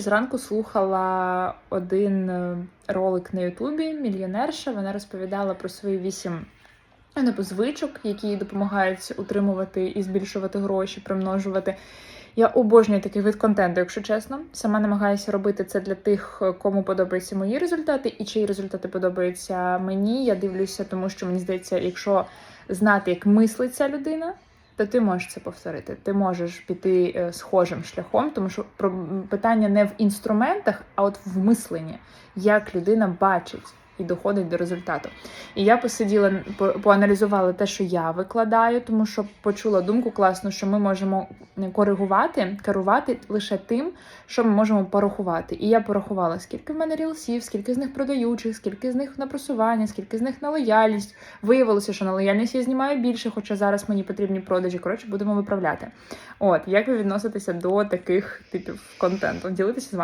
Зранку слухала один е, ролик на Ютубі мільйонерша. Вона розповідала про свої вісім ну, типу, звичок, які їй допомагають утримувати і збільшувати гроші, примножувати. Я обожнюю такий вид контенту, якщо чесно. Сама намагаюся робити це для тих, кому подобаються мої результати, і чиї результати подобаються мені. Я дивлюся, тому що мені здається, якщо знати, як мислить ця людина, то ти можеш це повторити. Ти можеш піти е, схожим шляхом, тому що питання не в інструментах, а от в мисленні, як людина бачить і доходить до результату. І я посиділа, поаналізувала те, що я викладаю, тому що почула думку класну, що ми можемо коригувати, керувати лише тим, що ми можемо порахувати. І я порахувала, скільки в мене рілсів, скільки з них продаючих, скільки з них на просування, скільки з них на лояльність. Виявилося, що на лояльність я знімаю більше, хоча зараз мені потрібні продажі. Коротше, будемо виправляти. От як ви відноситеся до таких типів контенту? Ділитися з вами.